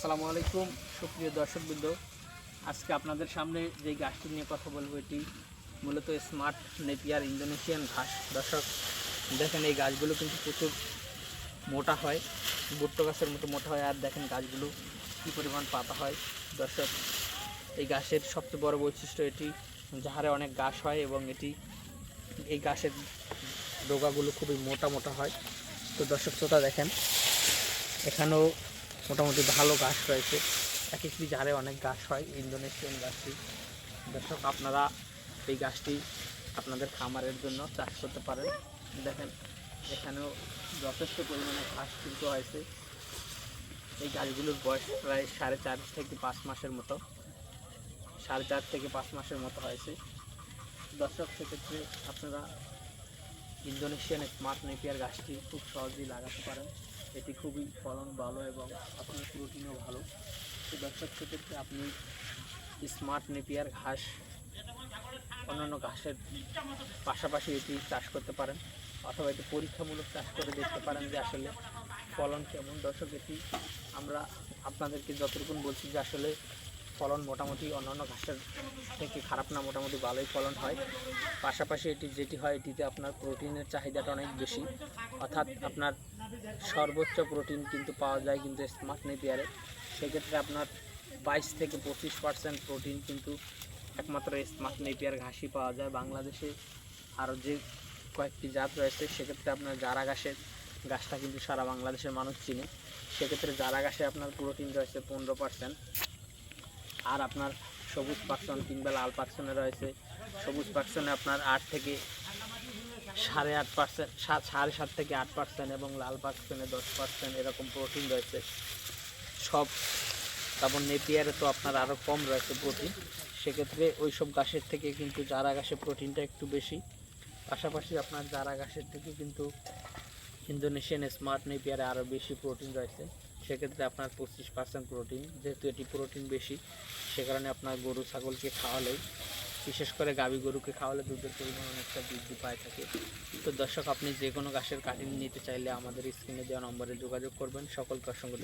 আসসালামু আলাইকুম, সুপ্রিয় দর্শকবৃন্দ। আজকে আপনাদের সামনে যে গাছটি নিয়ে কথা বলব, এটি মূলত স্মার্ট নেপিয়ার ইন্দোনেশিয়ান ঘাস। দর্শক, দেখেন এই গাছগুলো কিন্তু প্রচুর মোটা হয়, ভুট্টো গাছের মতো মোটা হয়, আর দেখেন গাছগুলো কী পরিমাণ পাতা হয়। দর্শক, এই গাছের সবচেয়ে বড় বৈশিষ্ট্য এটি, যাহারে অনেক গাছ হয় এবং এটি, এই গাছের ডোগাগুলো খুবই মোটা মোটা হয়। তো দর্শক, শ্রোতা দেখেন, এখানেও মোটামুটি ভালো গাছ রয়েছে। এক একটি ঝাড়ে অনেক গাছ হয় ইন্দোনেশিয়ান গাছটি। দর্শক, আপনারা এই গাছটি আপনাদের খামারের জন্য চাষ করতে পারেন। দেখেন, এখানেও যথেষ্ট পরিমাণে ঘাস কিন্তু হয়েছে। এই গাছগুলোর বয়স প্রায় সাড়ে চার থেকে পাঁচ মাসের মতো। সাড়ে চার থেকে পাঁচ মাসের মতো হয়েছে। দর্শক, সেক্ষেত্রে আপনারা ইন্দোনেশিয়ান স্মার্ট নেপিয়ার গাছটি খুব সহজেই লাগাতে পারেন। এটি খুবই ফলন ভালো এবং আপনার প্রোটিনও ভালো। তো ব্যবসার ক্ষেত্রে আপনি স্মার্ট নেপিয়ার ঘাস, অন্যান্য ঘাসের পাশাপাশি এটি চাষ করতে পারেন অথবা এটি পরীক্ষামূলক চাষ করে দেখতে পারেন যে আসলে ফলন কেমন। দর্শক, এটি আমরা আপনাদেরকে যতটুকুন বলছি যে আসলে ফলন মোটামুটি অন্যান্য ঘাসের থেকে খারাপ না, মোটামুটি ভালোই ফলন হয়। পাশাপাশি এটি যেটি হয়, এটিতে আপনার প্রোটিনের চাহিদাটা অনেক বেশি। অর্থাৎ আপনার সর্বোচ্চ প্রোটিন কিন্তু পাওয়া যায় কিন্তু স্মার্ট নেপিয়ারে। সেক্ষেত্রে আপনার বাইশ থেকে পঁচিশ পার্সেন্ট প্রোটিন কিন্তু একমাত্র স্মার্ট নেপিয়ার ঘাসই পাওয়া যায় বাংলাদেশে। আরও যে কয়েকটি জাত রয়েছে, সেক্ষেত্রে আপনার জারা ঘাসের গাছটা কিন্তু সারা বাংলাদেশের মানুষ চিনে। সেক্ষেত্রে জারা ঘাসে আপনার প্রোটিন রয়েছে পনেরো পার্সেন্ট আর আপনার সবুজ পার্সন কিংবা লাল পার্সনে রয়েছে। সবুজ পার্সনে আপনার আট থেকে সাড়ে আট পার্সেন্ট সাড়ে সাত থেকে আট পার্সেন্ট এবং লাল পার্সেন্টে দশ পার্সেন্ট এরকম প্রোটিন রয়েছে। সব তারপর নেপিয়ারে তো আপনার আরও কম রয়েছে প্রোটিন। সেক্ষেত্রে ওই সব গাছের থেকে কিন্তু জারা গাছে প্রোটিনটা একটু বেশি। পাশাপাশি আপনার জারা গাছের থেকে কিন্তু ইন্দোনেশিয়ান স্মার্ট নেপিয়ারে আরও বেশি প্রোটিন রয়েছে। সেক্ষেত্রে আপনার পঁচিশ পার্সেন্ট প্রোটিন যেহেতু এটি প্রোটিন বেশি, সে কারণে আপনার গরু, ছাগলকে খাওয়ালেই, বিশেষ করে গাবি গরুকে খাওয়ালে দুধের পরিমাণ অনেকটা বৃদ্ধি পায় থাকে তো দর্শক, আপনি যে কোনো গাছের কাটিং নিতে চাইলে আমাদের স্ক্রিনে দেওয়া নম্বরে যোগাযোগ করবেন সকলকে অসংখ্য।